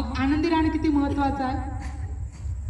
मग आनंदी राहणं किती महत्वाचं आहे?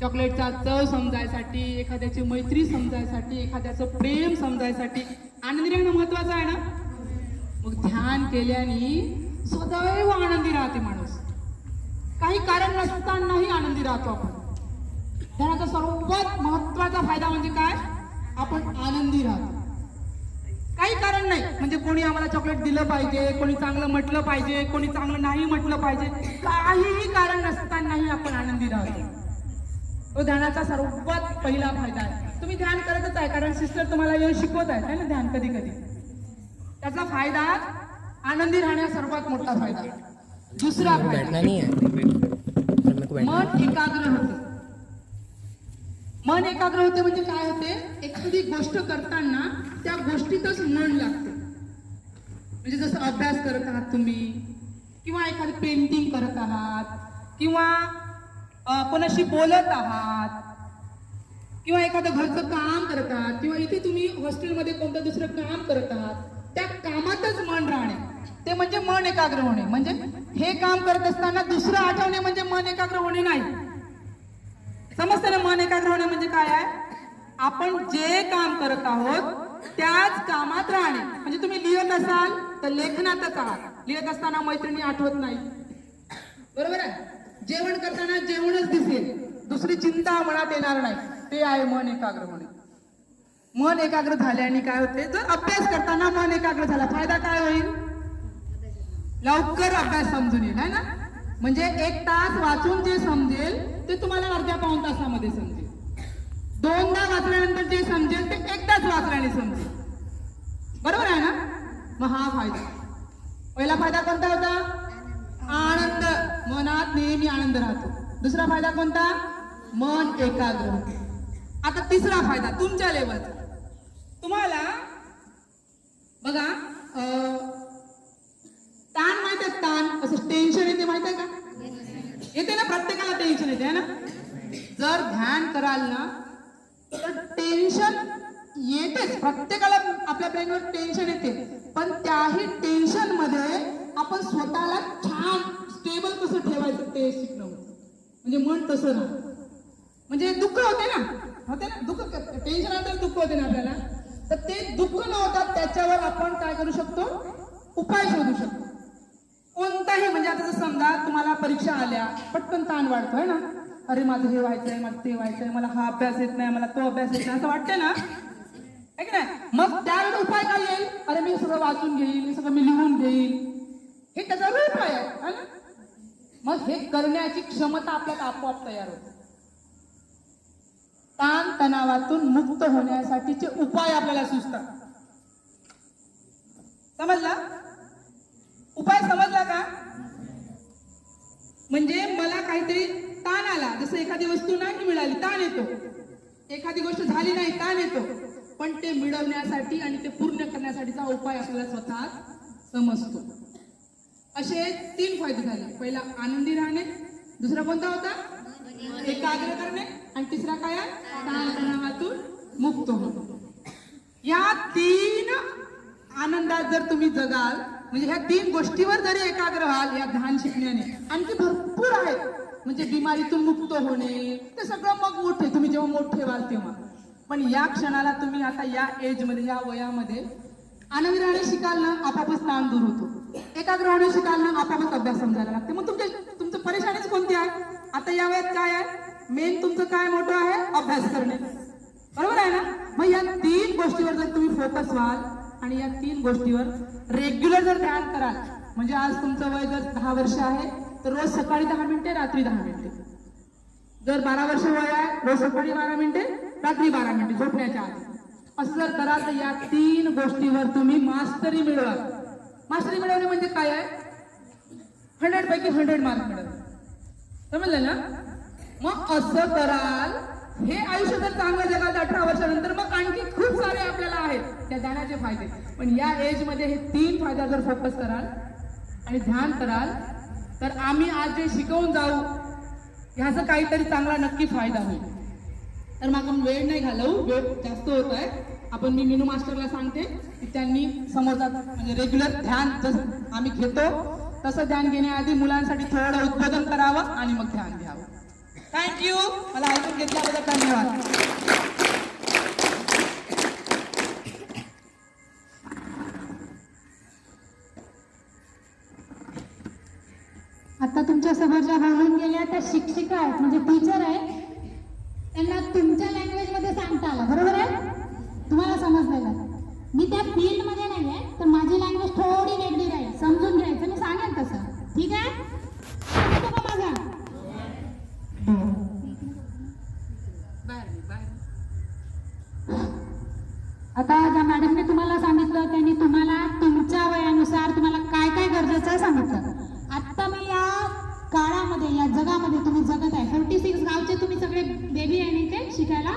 चॉकलेटचा चव समजायसाठी एखाद्याची मैत्री समजायसाठी एखाद्याचं प्रेम समजायसाठी आनंदी राहणं महत्वाचं आहे ना? मग ध्यान केल्याने सदैव आनंदी राहते माणूस. काही कारण नसतानाही आनंदी राहतो आपण. ध्यानाचा सर्वात महत्त्वाचा फायदा म्हणजे काय? आपण आनंदी राहतो. काही कारण नाही. म्हणजे कोणी आम्हाला चॉकलेट दिलं पाहिजे कोणी चांगलं म्हटलं पाहिजे कोणी चांगलं नाही म्हटलं पाहिजे. काहीही कारण नसतानाही आपण आनंदी राहतो. तो ध्यानाचा सर्वात पहिला फायदा आहे. तुम्ही ध्यान करतच आहे कारण सिस्टर तुम्हाला येऊन शिकवत आहेत है ना ध्यान कधी कधी त्याचा फायदा आनंदी राहण्या सर्वात मोठा फायदा. दुसरा फायदा. है मन एकाग्र होते. मन एकाग्र होते म्हणजे काय होते? एखादी गोष्ट करताना त्या गोष्टीतच मन लागते. म्हणजे जसं अभ्यास करत आहात तुम्ही किंवा एखादी पेंटिंग करत आहात किंवा कोणाशी बोलत आहात किंवा एखादं घरचं काम करत आहात किंवा इथे तुम्ही हॉस्टेलमध्ये कोणतं दुसरं काम करत आहात त्या कामातच मन राहणे. ते म्हणजे मन एकाग्र होणे. म्हणजे हे काम करत असताना दुसरं आठवणे म्हणजे मन एकाग्र होणे नाही. समजतं ना मन एकाग्र होणे म्हणजे काय आहे? आपण जे काम करत आहोत त्याच कामात राहणे. म्हणजे तुम्ही लिहत असाल तर लेखनातच आहात लिहित असताना मैत्रिणी आठवत नाही. बरोबर आहे? जेवण करताना जेवणच दिसेल. दुसरी चिंता मनात येणार नाही. ते आहे मन एकाग्र होणे. मन एकाग्र झाल्याने काय होते? जर अभ्यास करताना मन एकाग्र झाला फायदा काय होईल? लवकर अभ्यास समजून येईल है ना? म्हणजे एक तास वाचून जे समजेल ते तुम्हाला अर्ध्या पाऊन तासामध्ये समजेल. दोनदा वाचल्यानंतर जे समजेल ते एकदाच वाचल्याने समजेल. बरोबर आहे ना? मग हा फायदा. पहिला फायदा कोणता होता? आनंद. मनात नेहमी आनंद राहतो. दुसरा फायदा कोणता? मन एकाग्र आता तिसरा फायदा तुमच्या लेवलचा तुम्हाला बघा अं, ताण माहीत आहे ताण. असं टेन्शन येते माहीत आहे का? येते ना प्रत्येकाला टेन्शन येते ना? जर ध्यान कराल ना तर टेन्शन येतेच. प्रत्येकाला आपल्या ब्रेनवर टेन्शन येते. पण त्याही टेन्शनमध्ये आपण स्वतःला छान स्टेबल कसं ठेवायचं ते शिकणं. म्हणजे मन तसं ना म्हणजे दुःख होते ना? होते ना? दुःख टेन्शन आलं तर दुःख होते ना आपल्याला? तर ते दुःख न होता त्याच्यावर आपण काय करू शकतो? उपाय शोधू शकतो. कोणताही म्हणजे आता जर समजा तुम्हाला परीक्षा आल्या पटकन ताण वाढतोय ना? अरे माझं हे व्हायचंय मला ते व्हायचंय मला हा अभ्यास येत नाही मला तो अभ्यास येत नाही असं वाटतंय ना? की नाही? मग त्यावर उपाय काय येईल? अरे मी सगळं वाचून घेईल मी सगळं मी लिहून घेईल. हे त्याचा उपाय आहे ना? मग हे करण्याची क्षमता आपल्यात आपोआप तयार होते. ताण तणावातून मुक्त होण्यासाठीचे उपाय आपल्याला सुचतात. समजला? उपाय समजला का? म्हणजे मला काहीतरी ताण आला. जसं एखादी वस्तू नाही मिळाली ताण येतो. एखादी गोष्ट झाली नाही ताण येतो. पण ते मिळवण्यासाठी आणि ते पूर्ण करण्यासाठीचा उपाय आपल्याला स्वतः समजतो. असे तीन फायदे झाले. पहिला आनंदी राहणे. दुसरा कोणता होता? एकाग्र करणे. आणि तिसरा काय तणावातून मुक्त होतो या तीन आनंदात जर तुम्ही जगाल म्हणजे ह्या तीन गोष्टीवर जरी एकाग्र व्हाल या ध्यान शिकण्याने आणखी भरपूर आहेत. म्हणजे बिमारीतून मुक्त होणे ते सगळं मग मोठे तुम्ही जेव्हा मोठे व्हाल तेव्हा. पण या क्षणाला तुम्ही आता या एजमध्ये या वयामध्ये अनविराने शिकाल ना आपापच ताण दूर होतो. एकाग्र होणे शिकाल ना आपापच अभ्यास समजायला लागते. मग तुमचे तुमचं परेशानीच कोणती आहे? आता या वयात काय आहे? मेन तुमचं काय मोठं आहे? अभ्यास करणे. बरोबर आहे ना? मग या तीन गोष्टीवर जर तुम्ही फोकस व्हाल आणि या तीन गोष्टीवर रेग्युलर जर ध्यान कराल म्हणजे आज तुमचं वय जर दहा वर्ष आहे तर रोज सकाळी दहा मिनिटे रात्री दहा मिनिटे. जर बारा वर्ष वय आहे रोज सकाळी बारा मिनिटे रात्री बारा मिनिटे झोपण्याच्या आधी. असं जर कराल तर या तीन गोष्टीवर तुम्ही मास्टरी मिळवाल. मास्टरी मिळवणे म्हणजे काय आहे? हंड्रेड पैकी हंड्रेड मार्क मिळत समजलं ना? मग असं कराल हे आयुष्य जर चांगलं जगात अठरा वर्षानंतर मग आणखी खूप आहेत त्या ध्यानाचे फायदे. पण या एजमध्ये हे तीन फायदा जर फोकस कराल आणि ध्यान कराल तर आम्ही आज जे शिकवून जाऊ ह्याचा काहीतरी चांगला नक्की फायदा होईल. तर मग आपण वेळ नाही घालवू वेळ जास्त होत आहे. आपण मी मिनू मास्टरला सांगते की त्यांनी समोरचा म्हणजे रेग्युलर ध्यान जसं आम्ही घेतो तसं ध्यान घेण्याआधी मुलांसाठी थोडं उत्पादन करावं आणि मग ध्यान घ्यावं. थँक्यू मला ऐकून घेतल्याबद्दल धन्यवाद. आता तुमच्यासमोर ज्या बोलून गेल्या त्या शिक्षिका आहेत म्हणजे टीचर आहेत त्यांना तुमच्या लँग्वेजमध्ये सांगता आलं बरोबर आहे? तुम्हाला समजलेलं मी त्या फील्डमध्ये नाही आहे तर माझी लँग्वेज थोडी वेगळी राहील समजून घ्यायचं मी सांगेन तसं. ठीक आहे? का माझा आता ज्या मॅडमने तुम्हाला सांगितलं त्यांनी तुम्हाला तुमच्या वयानुसार तुम्हाला काय काय गरजेचं आहे सांगितलं. आहे. या जगामध्ये तुम्ही जगत आहे. फोर्टी सिक्स गावचे तुम्ही सगळे बेबी आहे इथे शिकायला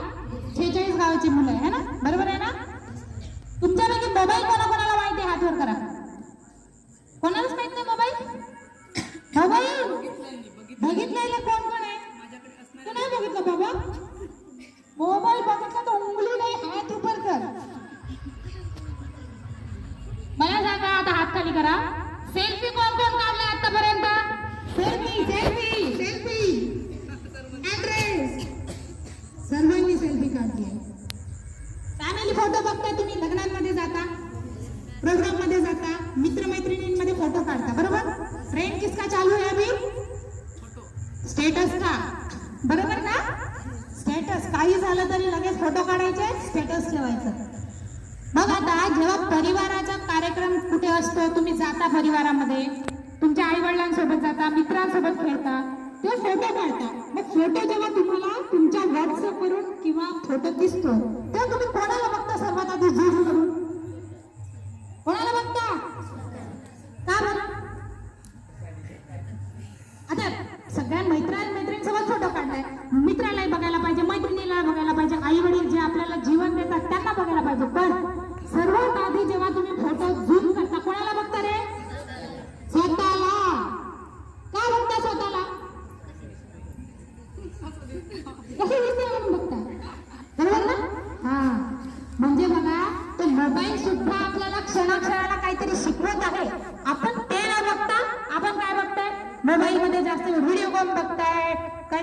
शेहेचाळीस गावाची मुलं आहे ना? बरोबर आहे ना? तुमच्यापैकी मोबाईल कोणा कोणाला माहिती आहे? हातवर करा. कोणालाच माहीत नाही मोबाईल मोबाईल बघितलेलं कोण कोण आहे? तू नाही बघितलं बाबा? मोबाईल बघितला तर उंगली नाही हात उपर कर. मला सांगा आता हात खाली करा. सेल्फी कोण कोण काढला? स्टेटस काही झालं तरी लगेच फोटो काढायचे स्टेटस ठेवायचं. मग आता जेव्हा परिवाराचा कार्यक्रम कुठे असतो तुम्ही जाता परिवारामध्ये? तुमच्या आई वडिलांसोबत जाता मित्रांसोबत खेळता ते फोटो काढता. मग फोटो जेव्हा तुम्हाला तुमच्या व्हॉट्सअप वरून किंवा फोटो दिसतो तेव्हा तुम्ही कोणाला बघता सर्वात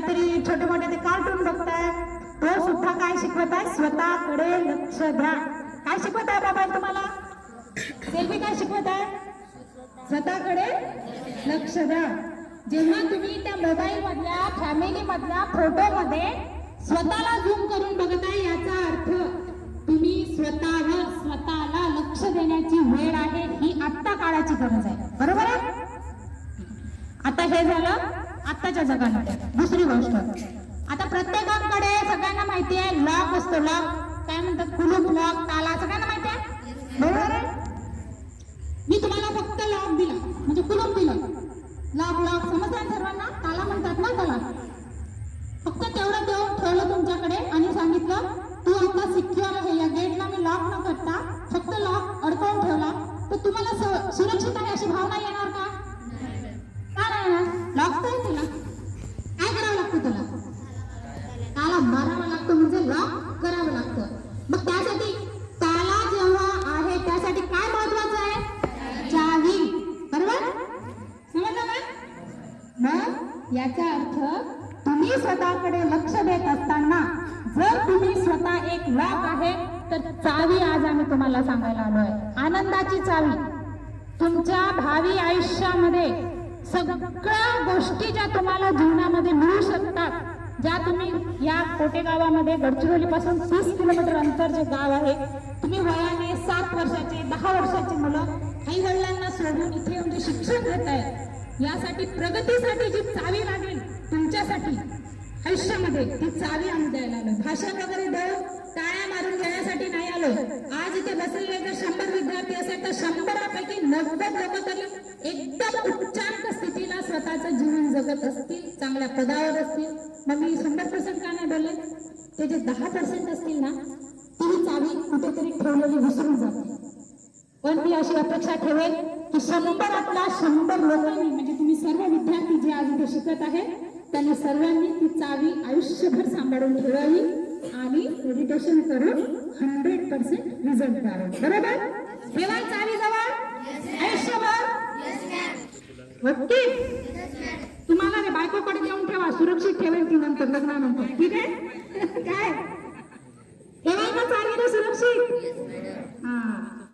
काहीतरी छोटे मोठे ते कार्टून बघताय. तो सुद्धा काय शिकवत आहे स्वतःकडे लक्ष द्या. काय शिकवत आहे बाबा तुम्हाला? सेल्फी काय शिकवत आहे स्वतःकडे लक्ष द्या. जेव्हा तुम्ही त्या मोबाईल मधल्या फॅमिली मधल्या फोटो मध्ये स्वतःला झूम करून बघताय याचा अर्थ तुम्ही स्वतःवर स्वतःला लक्ष देण्याची वेळ आहे ही आत्ता काळाची गरज आहे. बरोबर आहे? आता हे झालं. आत्ताच्या जगामध्ये. दुसरी गोष्ट आता प्रत्येकाकडे सगळ्यांना माहिती आहे लॉक असतो लॉक. काय म्हणतात? कुलूप लॉक ताला सगळ्यांना माहिती आहे? बरोबर आहे? मी तुम्हाला फक्त लॉक दिला म्हणजे कुलूप दिलं. लॉक लॉक समजतात सर्वांना? ताला म्हणतात ना त्याला. फक्त तेवढं देऊन ठेवलं तुमच्याकडे आणि सांगितलं तू आता सिक्युअर आहे या गेटला मी लॉक न करता फक्त लॉक अडकवून ठेवला. तर तुम्हाला सुरक्षित आहे अशी भावना येणार का? चावी आज आम्ही तुम्हाला सांगायला आलो आहे. आनंदाची चावी. तुमच्या भावी आयुष्यामध्ये सगळ्या गोष्टी ज्या तुम्हाला जीवनामध्ये मिळू शकतात ज्या तुम्ही या कोटे गावामध्ये गडचिरोली पासून तीस किलोमीटर अंतर जे गाव आहे. तुम्ही वयाने सात वर्षाचे दहा वर्षाचे मुलं आई वडिलांना सोडून इथे येऊन जे शिक्षण घेत आहे यासाठी प्रगतीसाठी जी चावी लागेल तुमच्यासाठी आयुष्यामध्ये ती चावी आणून द्यायला आलो. भाषण वगैरे देऊ टाळ्या मारून घेण्यासाठी नाही आलो. आज इथे बसलेले जर शंभर विद्यार्थी असेल तर शंभरापैकी नव्वद लोक तरी एकदम उच्चांक स्थितीला स्वतःचं जीवन जगत असतील चांगल्या पदावर असतील. मग मी शंभर पर्सेंट का नाही बोलले ते जे दहा पर्सेंट असतील ना ती चावी कुठेतरी ठेवलेली विसरून जाते पण मी अशी अपेक्षा ठेवेल की शंभरातल्या शंभर लोकांनी म्हणजे तुम्ही सर्व विद्यार्थी जे आज इथे शिकत आहे त्यांनी सर्वांनी ती चावी आयुष्यभर सांभाळून ठेवावी आणि मेडिटेशन करून हंड्रेड पर्सेंट रिझल्ट मिळाला बरोबर? ठेवाल चावी जवळ? आयुष्यभर? ओके. तुम्हाला रे बायकोकडे देऊन ठेवा. सुरक्षित ठेवेल ती नंतर लग्नानंतर. ठीक आहे? काय? ठेवाल ना चावी ना सुरक्षित? हा.